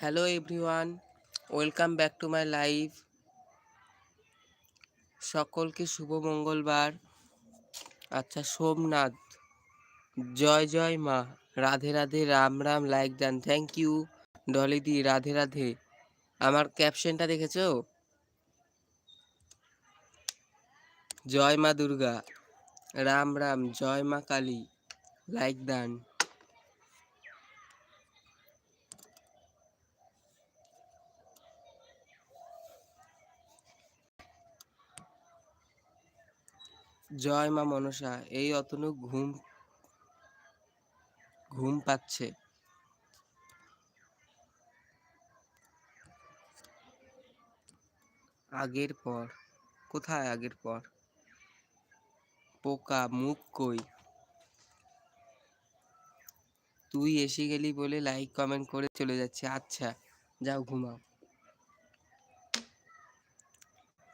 Hello everyone welcome back to my life সকলকে শুভ মঙ্গলবার। আচ্ছা সোমনাথ। জয় জয় মা। Radhe Radhe, Ram Ram like done thank you Dolidi Radhe Radhe. আমার ক্যাপশনটা দেখেছ? জয় মা দুর্গা। রাম রাম। জয় মা কালী। লাইক ডান জয় মা মনসা, এই অতনু ঘুম ঘুম পাচ্ছে। আগের পর, কোথায় আগের পর? পোকা, মুখ কই? তুই এসে গেলি বলে লাইক কমেন্ট করে চলে যাচ্ছে। আচ্ছা যাও ঘুমাও।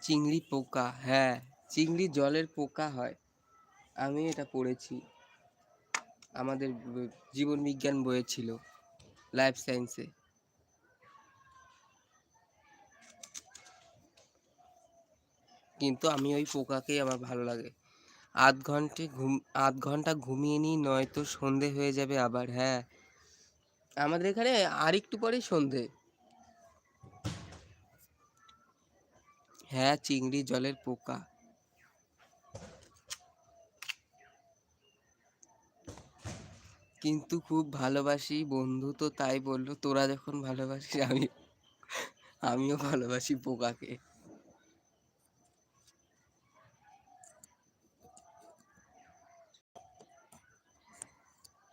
চিংড়ি পোকা হ্যাঁ। চিংড়ি জলের পোকা হয়। আমি এটা পড়েছি। আমাদের জীবন বিজ্ঞান বইয়ে ছিল লাইফ সায়েন্সে কিন্তু আমি ওই পোকাকেই আমার ভালো লাগে। আধ ঘন্টে ঘুম, আধ ঘণ্টা ঘুমিয়ে নিই, নয়তো সন্ধে হয়ে যাবে আবার হ্যাঁ। আমাদের এখানে আর একটু পরেই সন্ধে। হ্যাঁ চিংড়ি জলের পোকা। কিন্তু খুব ভালোবাসি বন্ধু তো তাই বলল, তোরা যখন ভালোবাসিস আমি, আমিও ভালোবাসি পোকাকে।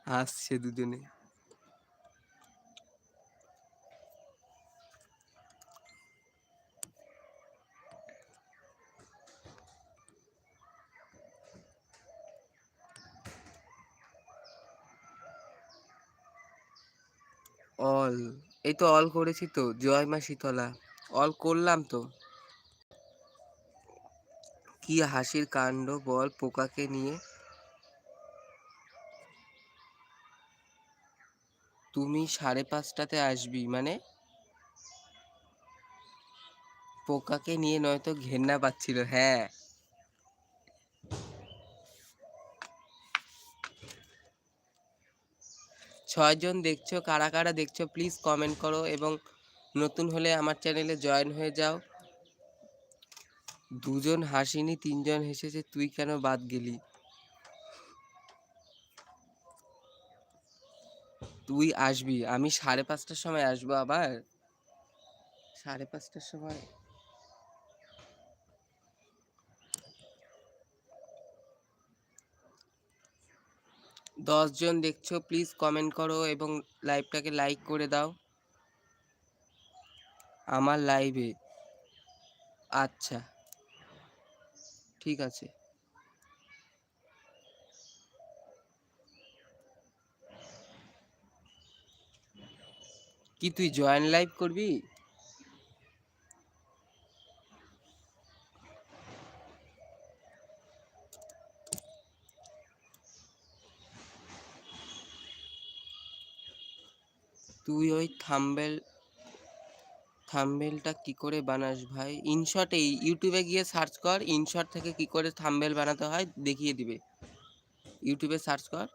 হাসছে দুজনে। অল। এই তো অল করেছি তো, জয় মা শীতলা। অল করলাম তো। কি হাসির কাণ্ড বল পোকাকে নিয়ে। তুমি সাড়ে পাঁচটাতে আসবি মানে? পোকাকে নিয়ে নয়তো ঘেন্না পাচ্ছিল হ্যাঁ। ছয়জন দেখছ, কারা কারা দেখছ প্লিজ কমেন্ট করো এবং নতুন হলে আমার চ্যানেলে জয়েন হয়ে যাও। দুজন হাসিনি, তিনজন হেসেছে, তুই কেন বাদ গেলি? তুই আসবি, আমি সাড়ে পাঁচটার সময় আসব আবার? সাড়ে পাঁচটার সময় দশজন দেখছ প্লিজ কমেন্ট করো এবং লাইভটাকে লাইক করে দাও। আমার লাইভে আচ্ছা। ঠিক আছে। কি তুই জয়েন লাইভ করবি তুই ওই থাম্বেল, থাম্বেলটা কি করে বানাস ভাই? ইনশটে ইউটিউবে গিয়ে সার্চ কর ইনশট থেকে কি করে থাম্বেল বানাতে হয়, দেখিয়ে দিবে। ইউটিউবে সার্চ কর।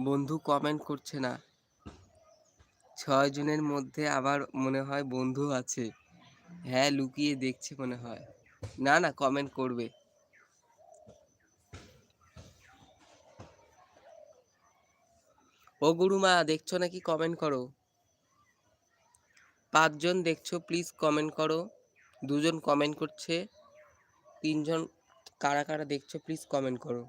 বন্ধু কমেন্ট করছে না। ছয় জনের মধ্যে আবার মনে হয় বন্ধু আছে। হ্যাঁ লুকিয়ে দেখছে মনে হয়। না না কমেন্ট করবে। ও গুরুমা দেখছ নাকি? কমেন্ট করো। পাঁচজন দেখছ প্লিজ কমেন্ট করো। দুজন কমেন্ট করছে, তিনজন কারা কারা দেখছ প্লিজ কমেন্ট করো।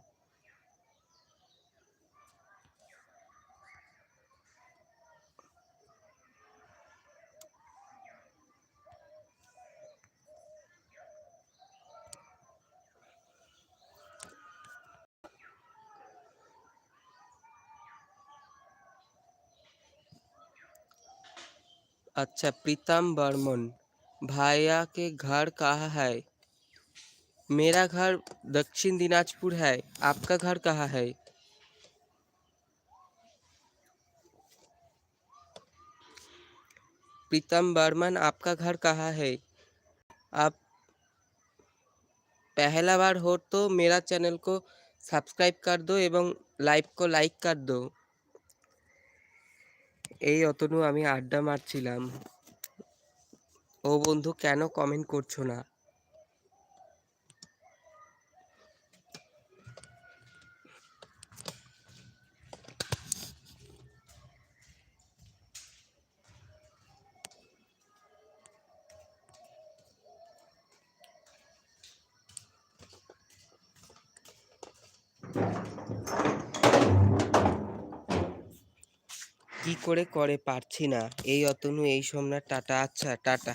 अच्छा प्रीतम बर्मन भाइया के घर कहाँ है? मेरा घर दक्षिण दिनाजपुर है, आपका घर कहाँ है? प्रीतम बर्मन आपका घर कहाँ है? आप पहला बार हो तो मेरा चैनल को सब्सक्राइब कर दो एवं लाइव को लाइक कर दो। এই অতনু আমি আড্ডা মারছিলাম। ও বন্ধু কেন কমেন্ট করছ না? করে করে পারছি না। এই অতনু, এই সোমনাথ, টাটা। আচ্ছা টাটা।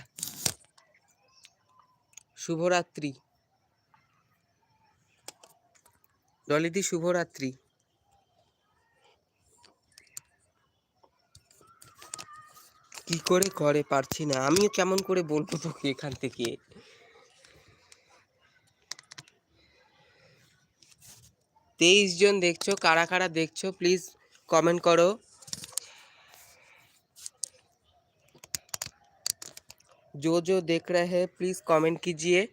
শুভরাত্রি। ডলিদি শুভরাত্রি। কি করে করে পারছি না? আমিও কেমন করে বলব তোকে এখান থেকে? তেইশ জন দেখছ? কারা কারা দেখছ? প্লিজ কমেন্ট করো। जो जो देख रहे हैं प्लीज़ कमेंट कीजिए।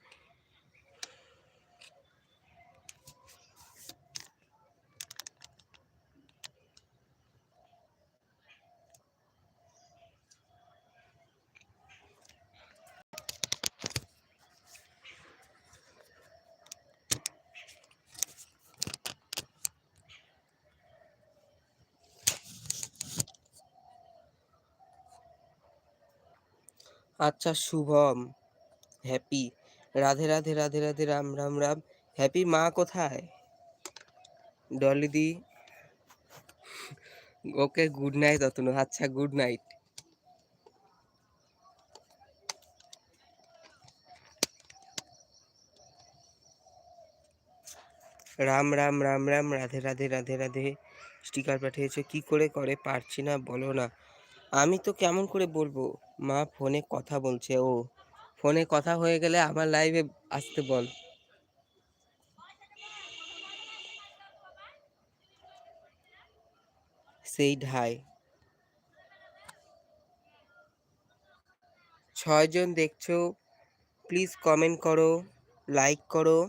আচ্ছা শুভম। হ্যাপি। রাধে রাধে রাধে রাধে, রাম রাম রাম। হ্যাপি মা কোথায়? Dolidi okay good night Atanu আচ্ছা good night. Ram Ram Ram Ram. Radhe Radhe Radhe Radhe. Sticker পাঠিয়েছো। কি করে করে? পারছি না, বলো না। আমি তো কেমন করে বলব? মা ফোনে কথা বলছে, ও। ফোনে কথা হয়ে গেলে আমার লাইভে আসতে বল। সেই ঢাই। ছয়জন দেখছ প্লিজ কমেন্ট করো লাইক করো।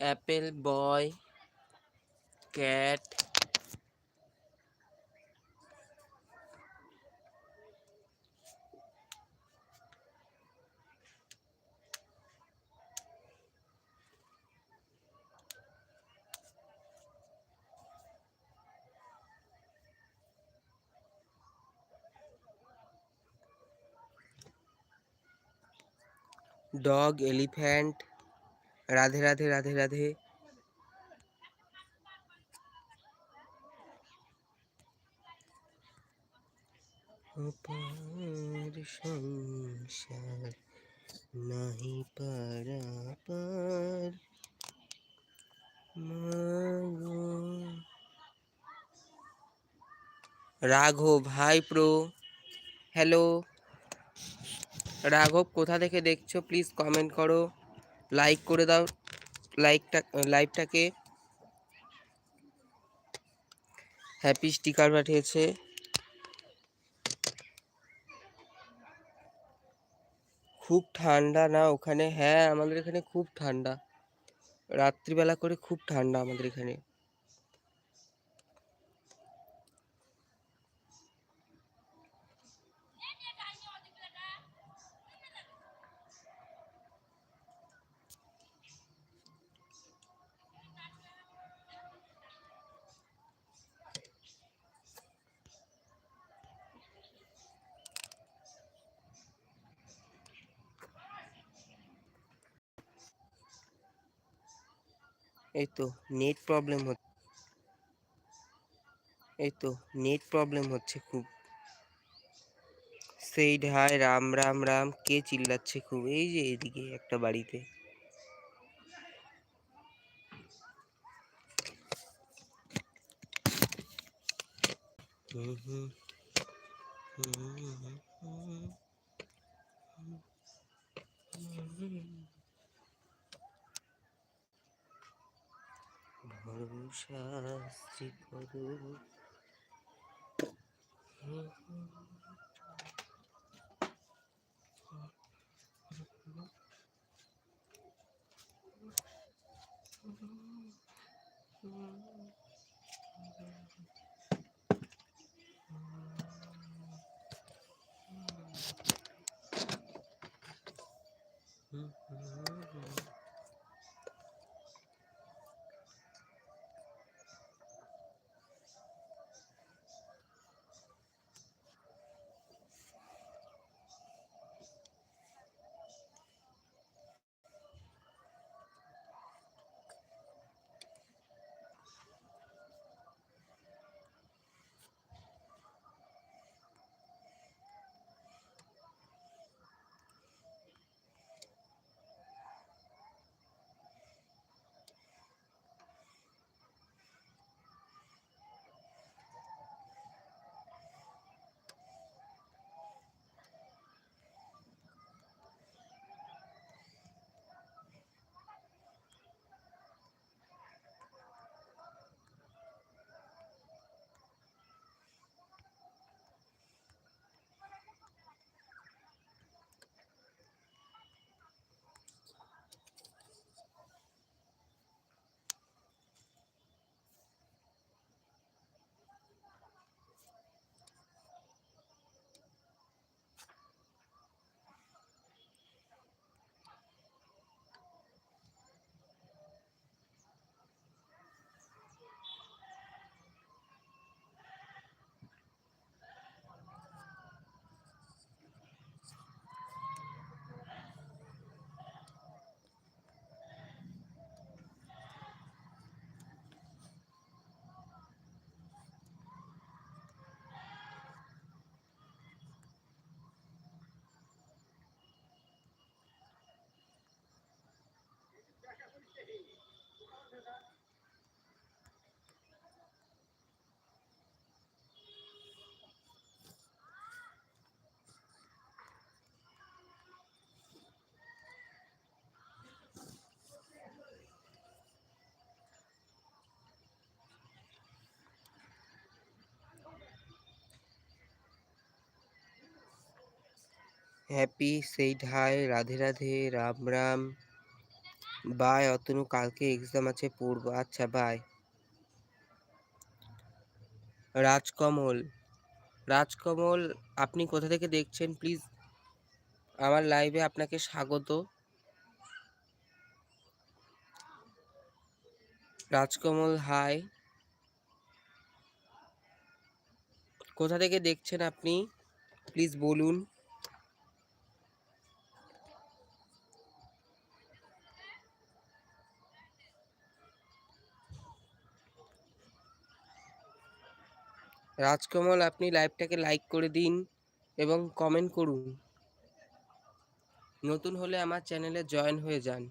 apple boy cat dog elephant Radhe Radhe Radhe Radhe. অপার সংসার নাহি পারাপার। রাঘব, হাই প্রো। হ্যালো রাঘব, কোথা থেকে দেখছ? প্লিজ কমেন্ট করো। লাইক করে দাও লাইকটা লাইভটাকে হ্যাপি স্টিকার পাঠিয়েছে। খুব ঠান্ডা না ওখানে? হ্যাঁ আমাদের এখানে খুব ঠান্ডা। রাত্রিবেলা করে খুব ঠান্ডা আমাদের এখানে। এই তো নেট প্রবলেম হচ্ছে। এই তো নেট প্রবলেম হচ্ছে খুব। সেই হাই রাম রাম রাম, কে চিল্লাচ্ছে খুব? এই যে এদিকে একটা বাড়িতে। হুম হুম হুম হুম। ভরসা করু happy said hi Radhe Radhe, Ram Ram. Bye Atanu, কালকে এক্সাম আছে, পড়ব। আচ্ছা বাই রাজকমল। রাজকমল, আপনি কোথা থেকে দেখছেন? প্লিজ আমার লাইভে আপনাকে স্বাগত। রাজকমল হাই কোথা থেকে দেখছেন আপনি? প্লিজ বলুন। রাজকমল, আপনি লাইভটাকে লাইক করে দিন এবং কমেন্ট করুন। নতুন হলে আমার চ্যানেলে জয়েন হয়ে যান।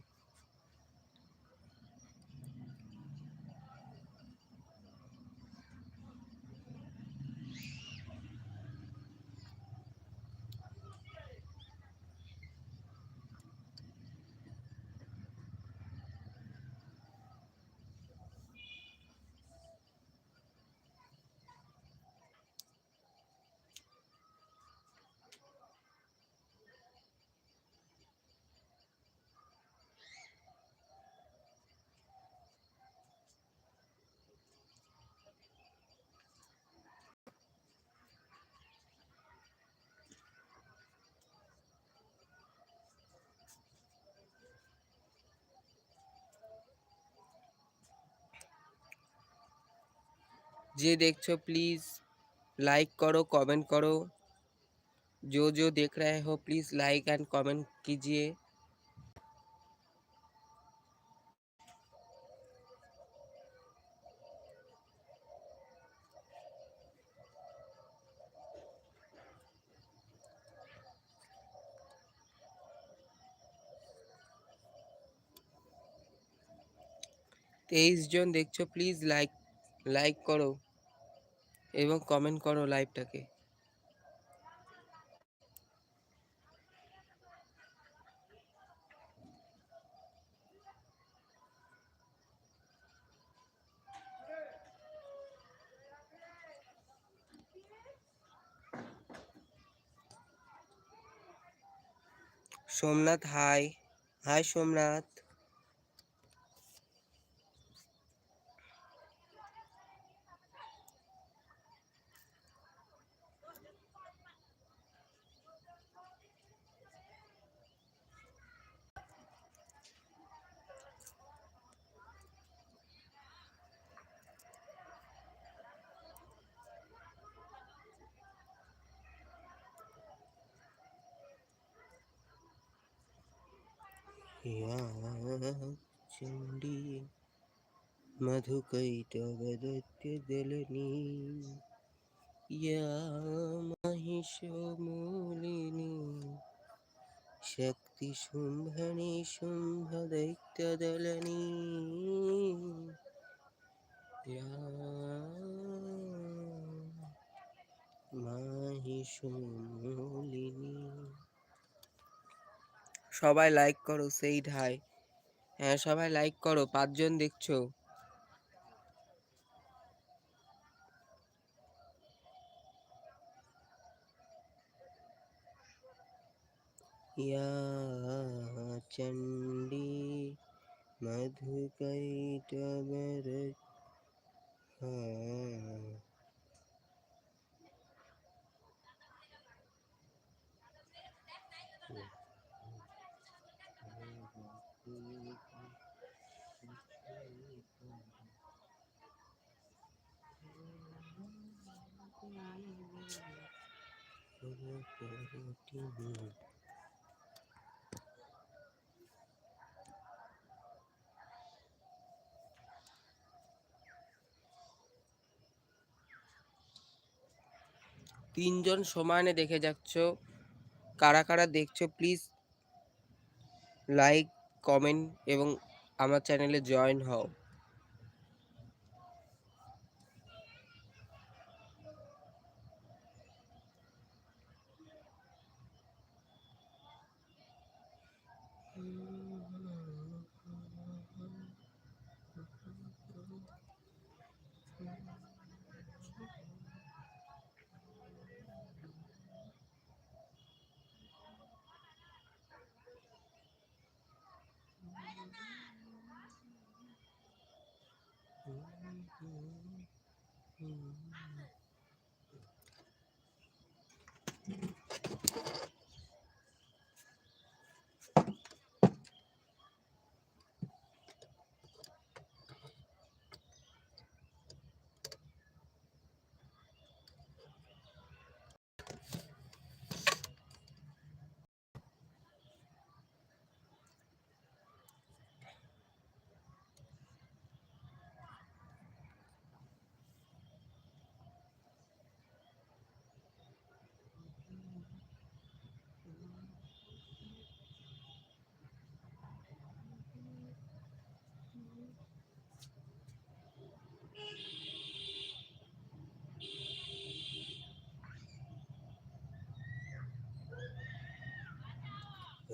जे देखो प्लीज़ लाइक करो कमेंट करो जो जो देख रहे हो प्लीज़ लाइक एंड कमेंट कीजिए तेईस जन देखो प्लीज़ लाइक लाइक करो এবং কমেন্ট করো লাইভটাকে। Somnath hi hi Somnath. ಚಂಡಿ ಮಧುಕೈಟವದತ್ಯದಲನಿ ಯಾ ಮಹಿಷಮೂಲಿನಿ ಶಕ್ತಿ ಶುಂಭಣಿ ಶುಂಭದೈತ್ಯದಲನಿ ಯಾ ಮಹಿಷಮೂಲಿನಿ সবাই লাইক করো সেই ঢাই হ্যাঁ সবাই লাইক করো পাঁচজন দেখছো या चण्डी मधुकैटवर हाँ তিনজন সমানে দেখে যাচ্ছ। কারা কারা দেখছ প্লিজ লাইক কমেন্ট এবং আমার চ্যানেলে জয়েন হও।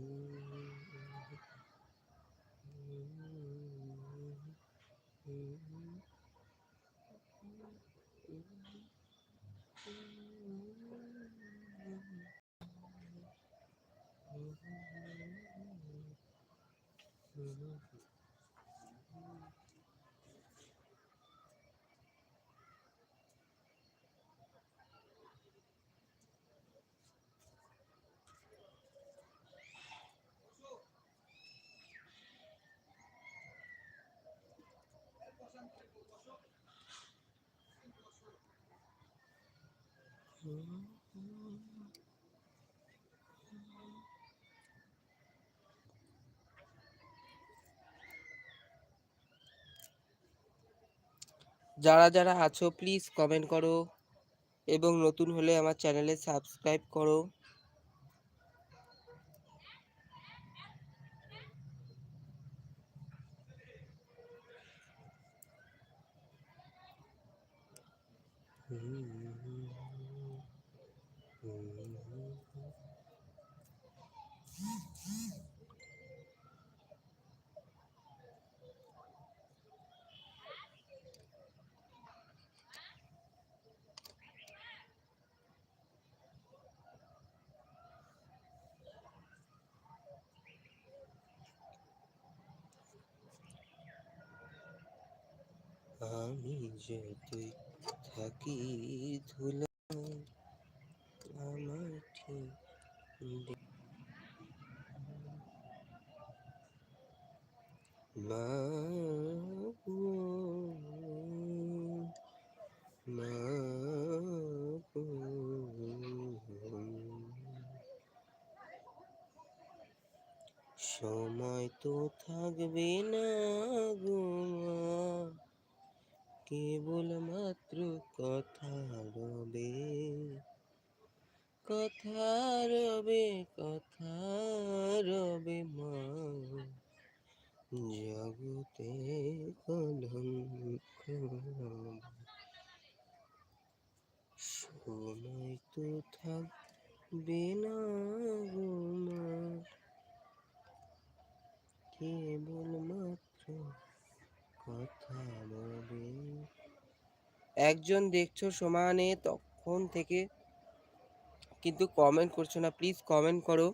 Ooh. যারা যারা আছো প্লিজ কমেন্ট করো এবং নতুন হলে আমার চ্যানেলে সাবস্ক্রাইব করো। আমি যতই থাকি ধুলা আমার ঠিক দে- মা গো, মা গো। সময় তো থাকবে না গো মা কেবল মাত্র কথা রবে কথা রবে কথা, রবে মা জগতে কলঙ্ক। সময় তো থাকবে না গো মা। কেবল মাত্র কথা বলে একজন দেখছ সমানে তখন থেকে কিন্তু কমেন্ট করছ না প্লিজ কমেন্ট করো।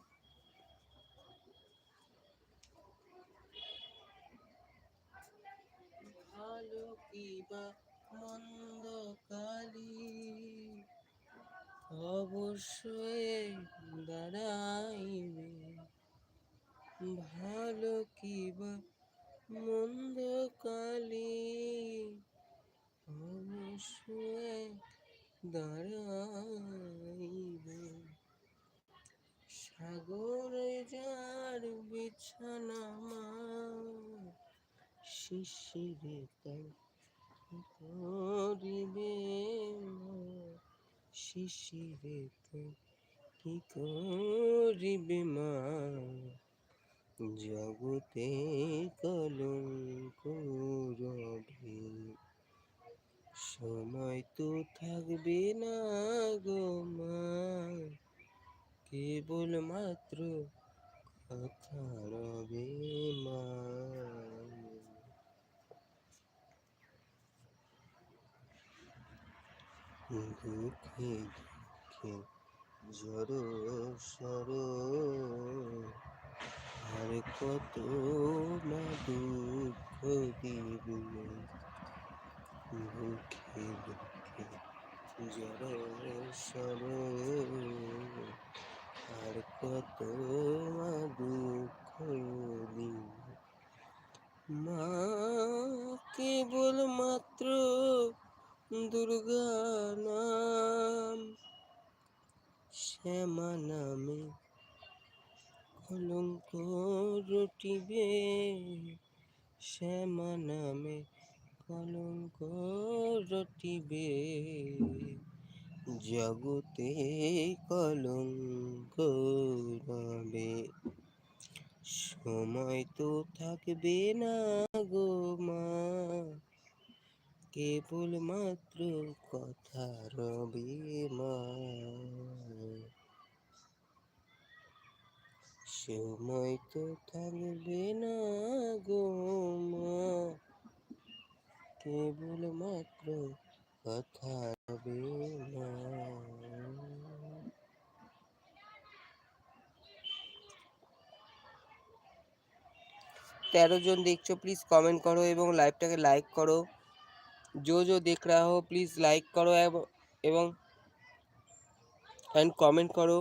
অবশ্যই দাঁড়াইবে। ভালো কি বা মন্দ কালি, অবশ্যই দাঁড়াইবে। সাগরে যার বিছানা আমার শিশিরে করিবে মা? শিশিরে কি করিবে মা জগতে কলঙ্ক রবে সময় তো থাকবে না গো মা কেবল মাত্র কথা রবে মা দুঃখে দুঃখে জড় সর আর কত না দুঃখ দিবে। দুঃখে দুঃখে জড় সর আর কত দুঃখ মা, কেবল মাত্র দুর্গা নাম। শ্যামা নামে কলঙ্ক রটিবে। শ্যামা নামে কলঙ্ক রটিবে। জগতে কলঙ্ক রবে সময় তো থাকবে না গো মা কেবল মাত্র কথা রবে মা। সময় তো থাকবে না গো মা কেবল মাত্র কথা রবে মা तेरह जन देखो प्लीज कमेंट करो এবং লাইভটাকে লাইক করো जो जो देख रहा हो प्लीज लाइक करो एवं एंड कमेंट करो